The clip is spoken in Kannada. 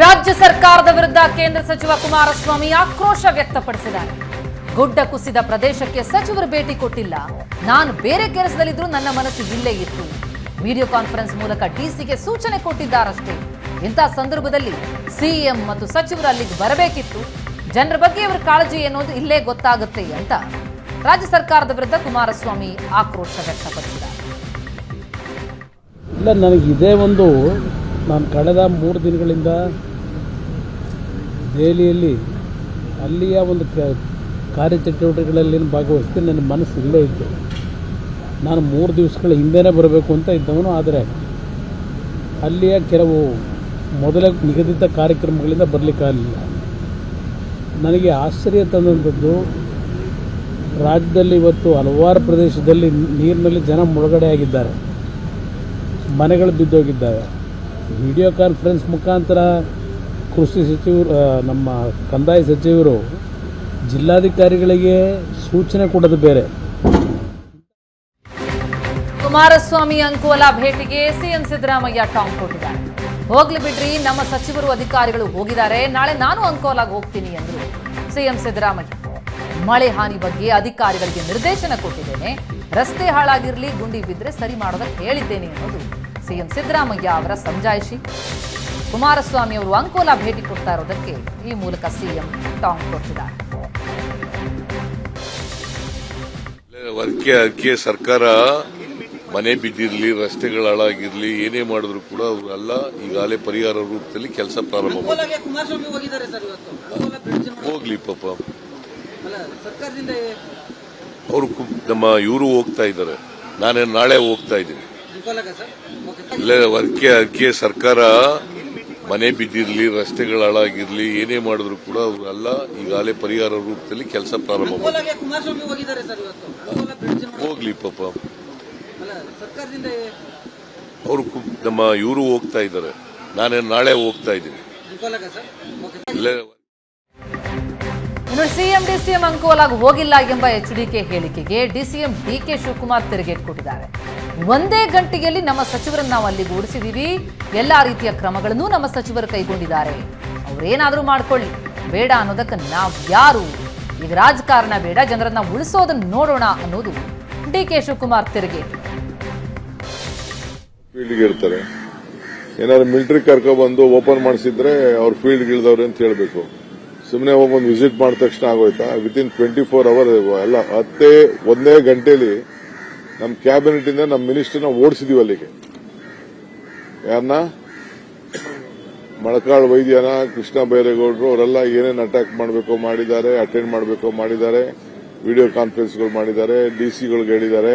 ರಾಜ್ಯ ಸರ್ಕಾರದ ವಿರುದ್ಧ ಕೇಂದ್ರ ಸಚಿವ ಕುಮಾರಸ್ವಾಮಿ ಆಕ್ರೋಶ ವ್ಯಕ್ತಪಡಿಸಿದ್ದಾರೆ. ಗುಡ್ಡ ಕುಸಿದ ಪ್ರದೇಶಕ್ಕೆ ಸಚಿವರು ಭೇಟಿ ಕೊಟ್ಟಿಲ್ಲ. ನಾನು ಬೇರೆ ಕೆಲಸದಲ್ಲಿದ್ದರೂ ನನ್ನ ಮನಸ್ಸು ಇಲ್ಲೇ ಇತ್ತು. ವಿಡಿಯೋ ಕಾನ್ಫರೆನ್ಸ್ ಮೂಲಕ ಡಿಸಿಗೆ ಸೂಚನೆ ಕೊಟ್ಟಿದ್ದಾರಷ್ಟೇ. ಇಂಥ ಸಂದರ್ಭದಲ್ಲಿ ಸಿಎಂ ಮತ್ತು ಸಚಿವರು ಅಲ್ಲಿಗೆ ಬರಬೇಕಿತ್ತು. ಜನರ ಬಗ್ಗೆ ಇವರ ಕಾಳಜಿ ಅನ್ನೋದು ಇಲ್ಲೇ ಗೊತ್ತಾಗುತ್ತೆ ಅಂತ ರಾಜ್ಯ ಸರ್ಕಾರದ ವಿರುದ್ಧ ಕುಮಾರಸ್ವಾಮಿ ಆಕ್ರೋಶ ವ್ಯಕ್ತಪಡಿಸಿದ್ದಾರೆ. ಇಲ್ಲ, ನನಗೆ ಇದೇ ಒಂದು ನಾನು ಕಳೆದ ಮೂರು ದಿನಗಳಿಂದ ದೆಹಲಿಯಲ್ಲಿ ಅಲ್ಲಿಯ ಒಂದು ಕ ಕಾರ್ಯಚಟುವಟಿಕೆಗಳಲ್ಲಿ ಭಾಗವಹಿಸಿ ನನ್ನ ಮನಸ್ಸು ಇಲ್ಲೇ ಇತ್ತು. ನಾನು ಮೂರು ದಿವಸಗಳ ಹಿಂದೆನೇ ಬರಬೇಕು ಅಂತ ಇದ್ದವನು, ಆದರೆ ಅಲ್ಲಿಯ ಕೆಲವು ಮೊದಲ ನಿಗದಿತ ಕಾರ್ಯಕ್ರಮಗಳಿಂದ ಬರಲಿಕ್ಕಾಗಲಿಲ್ಲ ನನಗೆ ಆಶ್ಚರ್ಯ ತಂದಂಥದ್ದು, ರಾಜ್ಯದಲ್ಲಿ ಇವತ್ತು ಹಲವಾರು ಪ್ರದೇಶದಲ್ಲಿ ನೀರಿನಲ್ಲಿ ಜನ ಮುಳುಗಡೆ ಆಗಿದ್ದಾರೆ ಮನೆಗಳು ಬಿದ್ದೋಗಿದ್ದಾವೆ. ವಿಡಿಯೋ ಕಾನ್ಫರೆನ್ಸ್ ಮುಖಾಂತರ ಕೃಷಿ ಸಚಿವರು ನಮ್ಮ ಕಂದಾಯ ಸಚಿವರು ಜಿಲ್ಲಾಧಿಕಾರಿಗಳಿಗೆ ಸೂಚನೆ ಕೊಡೋದು ಬೇರೆ. ಕುಮಾರಸ್ವಾಮಿ ಅಂಕೋಲ ಭೇಟಿಗೆ ಸಿಎಂ ಸಿದ್ದರಾಮಯ್ಯ ಟಾಂಗ್ ಕೊಟ್ಟಿದ್ದಾರೆ. ಹೋಗ್ಲಿ ಬಿಡ್ರಿ, ನಮ್ಮ ಸಚಿವರು ಅಧಿಕಾರಿಗಳು ಹೋಗಿದ್ದಾರೆ. ನಾಳೆ ನಾನು ಅಂಕೋಲಾಗಿ ಹೋಗ್ತೀನಿ ಎಂದರು ಸಿಎಂ ಸಿದ್ದರಾಮಯ್ಯ. ಮಳೆ ಹಾನಿ ಬಗ್ಗೆ ಅಧಿಕಾರಿಗಳಿಗೆ ನಿರ್ದೇಶನ ಕೊಟ್ಟಿದ್ದೇನೆ. ರಸ್ತೆ ಹಾಳಾಗಿರಲಿ, ಗುಂಡಿ ಬಿದ್ದರೆ ಸರಿ ಮಾಡೋದಕ್ಕೆ ಹೇಳಿದ್ದೇನೆ ಅನ್ನೋದು ಸಿಎಂ ಸಿದ್ದರಾಮಯ್ಯ ಅವರ ಸಮಜಾಯಿಷಿ. ಕುಮಾರಸ್ವಾಮಿ ಅವರು ಅಂಕೋಲಾ ಭೇಟಿ ಕೊಡ್ತಾ ಇರೋದಕ್ಕೆ ಈ ಮೂಲಕ ಸಿಎಂ ಟಾಂಗ್ ಕೊಟ್ಟಿದ್ದಾರೆ. ಅದಕ್ಕೆ ಅದಕ್ಕೆ ಸರ್ಕಾರ ಮನೆ ಬಿದ್ದಿರಲಿ ರಸ್ತೆಗಳು ಹಾಳಾಗಿರಲಿ ಏನೇ ಮಾಡಿದ್ರು ಕೂಡ ಅವರೆಲ್ಲ ಈಗಾಗಲೇ ಪರಿಹಾರ ರೂಪದಲ್ಲಿ ಕೆಲಸ ಪ್ರಾರಂಭ ಹೋಗ್ಲಿ ಪಾಪ. ಅಲ್ಲ ಸರ್ಕಾರದಿಂದ ಅವರು ನಮ್ಮ ಇವರು ಹೋಗ್ತಾ ಇದ್ದಾರೆ. ನಾನೇ ನಾಳೆ ಹೋಗ್ತಾ ಇದ್ದೀನಿ. ಅದಕ್ಕೆ ಅದಕ್ಕೆ ಸರ್ಕಾರ ಮನೆ ಬಿದ್ದಿರಲಿ ರಸ್ತೆಗಳು ಹಾಳಾಗಿರ್ಲಿ ಏನೇ ಮಾಡಿದ್ರು ಕೂಡ ಅವರೆಲ್ಲ ಈಗಾಗಲೇ ಪರಿಹಾರ ರೂಪದಲ್ಲಿ ಕೆಲಸ ಪ್ರಾರಂಭ ಹೋಗ್ಲಿ ಪಾಪ. ಸರ್ಕಾರದಿಂದ ಅವರು ನಮ್ಮ ಇವರು ಹೋಗ್ತಾ ಇದ್ದಾರೆ. ನಾನೇ ನಾಳೆ ಹೋಗ್ತಾ ಇದ್ದೀನಿ. ಇನ್ನು ಸಿಎಂ ಡಿಸಿಎಂ ಅಂಕೋಲಾಗ್ ಹೋಗಿಲ್ಲ ಎಂಬ ಎಚ್ಡಿಕೆ ಹೇಳಿಕೆಗೆ ಡಿಸಿಎಂ ಡಿಕೆ ಶಿವಕುಮಾರ್ ತಿರುಗೇಟ್ ಕೊಟ್ಟಿದ್ದಾರೆ. ಒಂದೇ ಗಂಟೆಯಲ್ಲಿ ನಮ್ಮ ಸಚಿವರನ್ನು ನಾವು ಅಲ್ಲಿಗೆ ಓಡಿಸಿದ್ದೀವಿ. ಎಲ್ಲ ರೀತಿಯ ಕ್ರಮಗಳನ್ನು ನಮ್ಮ ಸಚಿವರು ಕೈಗೊಂಡಿದ್ದಾರೆ. ಅವರೇನಾದರೂ ಮಾಡ್ಕೊಳ್ಳಿ. ಬೇಡ ಅನ್ನೋದಕ್ಕೆ ನಾವು ಯಾರು? ಈಗ ರಾಜಕಾರಣ ಬೇಡ, ಜನರನ್ನ ಉಳಿಸೋದನ್ನು ನೋಡೋಣ ಅನ್ನೋದು ಡಿ ಕೆ ಶಿವಕುಮಾರ್ ತಿರುಗೇಟು ಇರ್ತಾರೆ. ಏನಾದ್ರು ಮಿಲಿಟರಿ ಕರ್ಕೊಬಂದು ಓಪನ್ ಮಾಡಿಸಿದ್ರೆ ಅವ್ರ ಫೀಲ್ಡ್ ಇಳಿದವ್ರೆ ಅಂತ ಹೇಳಬೇಕು. ಸುಮ್ಮನೆ ಹೋಗಿ ಒಂದು ವಿಸಿಟ್ ಮಾಡಿದ ತಕ್ಷಣ ಆಗೋಯ್ತಾ? ವಿತಿನ್ ಟ್ವೆಂಟಿ ಫೋರ್ ಅವರ್ ಎಲ್ಲ ಹತ್ತೇ ಒಂದೇ ಗಂಟೆಲಿ ನಮ್ಮ ಕ್ಯಾಬಿನೆಟ್ ಇಂದ ನಮ್ಮ ಮಿನಿಸ್ಟರ್ನ ಓಡಿಸಿದೀವಿ ಅಲ್ಲಿಗೆ. ಯಾರನ್ನ ಮಳಕಾಳ್ ವೈದ್ಯನ, ಕೃಷ್ಣ ಬೈರೇಗೌಡರು, ಅವರೆಲ್ಲ ಏನೇನು ಅಟ್ಯಾಕ್ ಮಾಡಬೇಕು ಮಾಡಿದ್ದಾರೆ ಅಟೆಂಡ್ ಮಾಡಬೇಕು ಮಾಡಿದ್ದಾರೆ ವಿಡಿಯೋ ಕಾನ್ಫರೆನ್ಸ್ಗಳು ಮಾಡಿದ್ದಾರೆ ಡಿಸಿಗಳಿಗೆ ಹೇಳಿದ್ದಾರೆ.